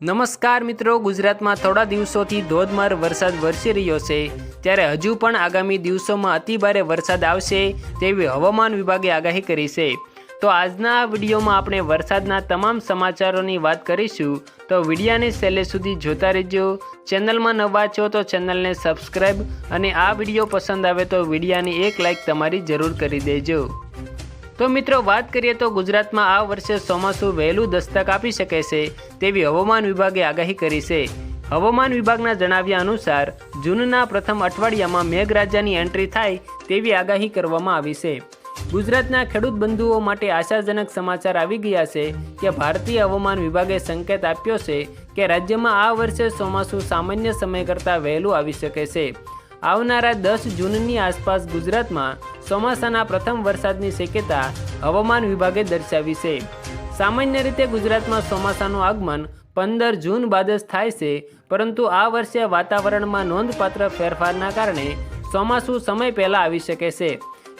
નમસ્કાર મિત્રો, ગુજરાતમાં થોડા દિવસોથી ધોધમાર વરસાદ વરસી રહ્યો છે. ત્યારે હજુ પણ આગામી દિવસોમાં અતિભારે વરસાદ આવશે તેવી હવામાન વિભાગે આગાહી કરી છે. તો આજના આ વિડીયોમાં આપણે વરસાદના તમામ સમાચારોની વાત કરીશું. તો વિડીયાને છેલ્લે સુધી જોતા રહેજો. ચેનલમાં નવા છો તો ચેનલને સબસ્ક્રાઈબ અને આ વીડિયો પસંદ આવે તો વિડીયાની એક લાઇક તમારી જરૂર કરી દેજો. તો મિત્રો, વાત કરીએ તો ગુજરાતમાં આ વર્ષે ચોમાસું વહેલું દસ્તક આપી શકે છે તેવી હવામાન વિભાગે આગાહી કરી છે. હવામાન વિભાગના જણાવ્યા અનુસાર, જૂનના પ્રથમ અઠવાડિયામાં મેઘરાજાની એન્ટ્રી થાય તેવી આગાહી કરવામાં આવી છે. ગુજરાતના ખેડૂત બંધુઓ માટે આશાજનક સમાચાર આવી ગયા છે કે ભારતીય હવામાન વિભાગે સંકેત આપ્યો છે કે રાજ્યમાં આ વર્ષે ચોમાસું સામાન્ય સમય કરતાં વહેલું આવી શકે છે. આવનારા દસ જૂનની આસપાસ ગુજરાતમાં ચોમાસાના પ્રથમ વરસાદની શક્યતા હવામાન વિભાગે દર્શાવી છે. સામાન્ય રીતે ગુજરાતમાં ચોમાસાનું આગમન પંદર જૂન બાદ જ થાય છે, પરંતુ આ વર્ષે વાતાવરણમાં નોંધપાત્ર ફેરફારના કારણે ચોમાસું સમય પહેલાં આવી શકે છે.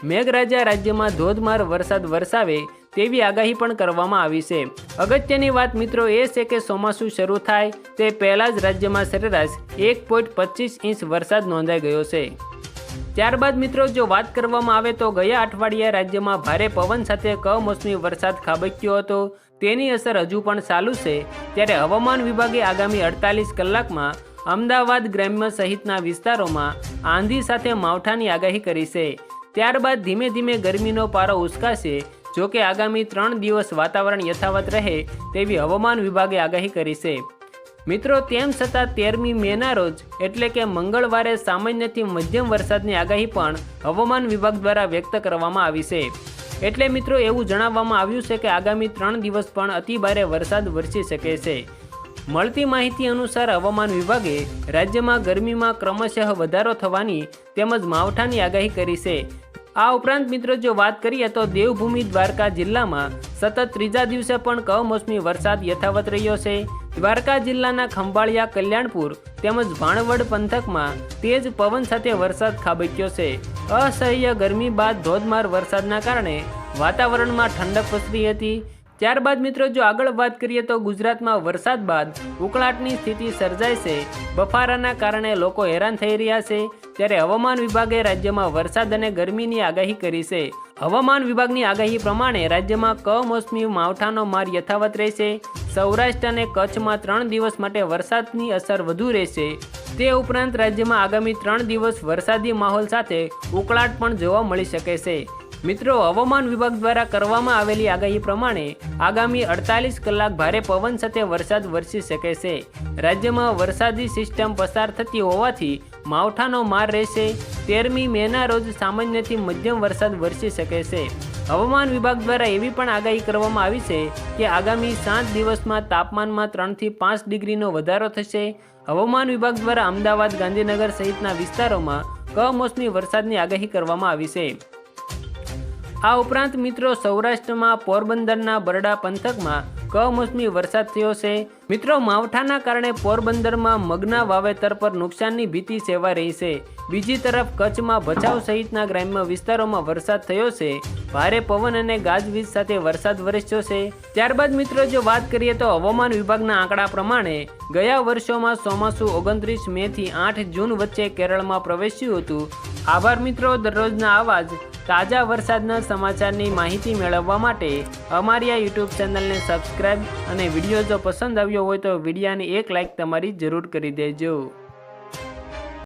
મેઘરાજા રાજ્યમાં ધોધમાર વરસાદ વરસાવે તેવી આગાહી પણ કરવામાં આવી છે. અગત્યની વાત મિત્રો એ છે કે ચોમાસું શરૂ થાય તે પહેલાં જ રાજ્યમાં સરેરાશ એક પોઈન્ટ પચીસ ઇંચ વરસાદ નોંધાઈ ગયો છે. ત્યારબાદ મિત્રો જો વાત કરવામાં આવે તો ગયા અઠવાડિયે રાજ્યમાં ભારે પવન સાથે કમોસમી વરસાદ ખાબક્યો હતો. તેની અસર હજુ પણ ચાલુ છે. ત્યારે હવામાન વિભાગે આગામી અડતાલીસ કલાકમાં અમદાવાદ ગ્રામ્ય સહિતના વિસ્તારોમાં આંધી સાથે માવઠાની આગાહી કરી છે. ત્યારબાદ ધીમે ધીમે ગરમીનો પારો ઉચકાશે જો કે આગામી ત્રણ દિવસ વાતાવરણ યથાવત રહે તેવી હવામાન વિભાગે આગાહી કરી છે. મિત્રો, તેમ છતાં તેરમી મેના રોજ, એટલે કે મંગળવારે સામાન્યથી મધ્યમ વરસાદની આગાહી પણ હવામાન વિભાગ દ્વારા વ્યક્ત કરવામાં આવી છે. એટલે મિત્રો, એવું જણાવવામાં આવ્યું છે કે આગામી ત્રણ દિવસ પણ અતિભારે વરસાદ વરસી શકે છે. મળતી માહિતી અનુસાર હવામાન વિભાગે રાજ્યમાં ગરમીમાં ક્રમશઃ વધારો થવાની તેમજ માવઠાની આગાહી કરી છે. આ ઉપરાંત મિત્રો, જો વાત કરીએ તો દેવભૂમિ દ્વારકા જિલ્લામાં સતત ત્રીજા દિવસે પણ કમોસમી વરસાદ યથાવત રહ્યો છે. દ્વારકા જિલ્લાના ખંભાળિયા, કલ્યાણપુર તેમજ ભાણવડ પંથકમાં તેજ પવન સાથે વરસાદ ખાબક્યો છે. અસહ્ય ગરમી બાદ ધોધમાર વરસાદના કારણે વાતાવરણમાં ઠંડક પસરી હતી. ત્યારબાદ મિત્રો, જો આગળ વાત કરીએ તો ગુજરાતમાં વરસાદ બાદ ઉકળાટની સ્થિતિ સર્જાય છે. બફારાના કારણે લોકો હેરાન થઈ રહ્યા છે. ત્યારે હવામાન વિભાગે રાજ્યમાં વરસાદ અને ગરમીની આગાહી કરી છે. હવામાન વિભાગની આગાહી પ્રમાણે રાજ્યમાં કમોસમી માવઠાનો માર યથાવત રહેશે. સૌરાષ્ટ્ર અને કચ્છમાં ત્રણ દિવસ માટે વરસાદની અસર વધુ રહેશે. તે ઉપરાંત રાજ્યમાં આગામી ત્રણ દિવસ વરસાદી માહોલ સાથે ઉકળાટ પણ જોવા મળી શકે છે. મિત્રો, હવામાન વિભાગ દ્વારા કરવામાં આવેલી આગાહી પ્રમાણે આગામી અડતાલીસ કલાક ભારે પવન સાથે વરસાદ વરસી શકે છે. રાજ્યમાં વરસાદી સિસ્ટમ પસાર થતી હોવાથી માવઠાનો માર રહેશે. તેરમી મેના રોજ સામાન્યથી મધ્યમ વરસાદ વરસી શકે છે. હવામાન વિભાગ દ્વારા એવી પણ આગાહી કરવામાં આવી છે કે આગામી સાત દિવસમાં તાપમાનમાં ત્રણથી પાંચ ડિગ્રીનો વધારો થશે. હવામાન વિભાગ દ્વારા અમદાવાદ, ગાંધીનગર સહિતના વિસ્તારોમાં કમોસમી વરસાદની આગાહી કરવામાં આવી છે. આ ઉપરાંત મિત્રો સૌરાષ્ટ્રમાં પોરબંદરના બરડા પંથકમાં કમોસમી વરસાદ થયો છે. મિત્રો માવઠાના કારણે પોરબંદરમાં મગના વાવેતર પર નુકસાનની ભીતિ સેવા રહી છે. બીજી તરફ કચ્છમાં ભચાઉ સહિતના ગ્રામ્ય વિસ્તારોમાં વરસાદ થયો છે. ભારે પવન અને ગાજવીજ સાથે વરસાદ વરસ્યો છે. ત્યારબાદ મિત્રો જો વાત કરીએ તો હવામાન વિભાગના આંકડા પ્રમાણે ગયા વર્ષોમાં ચોમાસું ઓગણત્રીસ મે થી આઠ જૂન વચ્ચે કેરળમાં પ્રવેશ્યું હતું. આભાર મિત્રો, દરરોજના આવા જ તાજા વરસાદના સમાચારની માહિતી મેળવવા માટે અમારી આ યુટ્યુબ ચેનલને સબસ્ક્રાઈબ અને વીડિયો જો પસંદ આવ્યો હોય તો વિડીયાને એક લાઈક તમારી જરૂર કરી દેજો.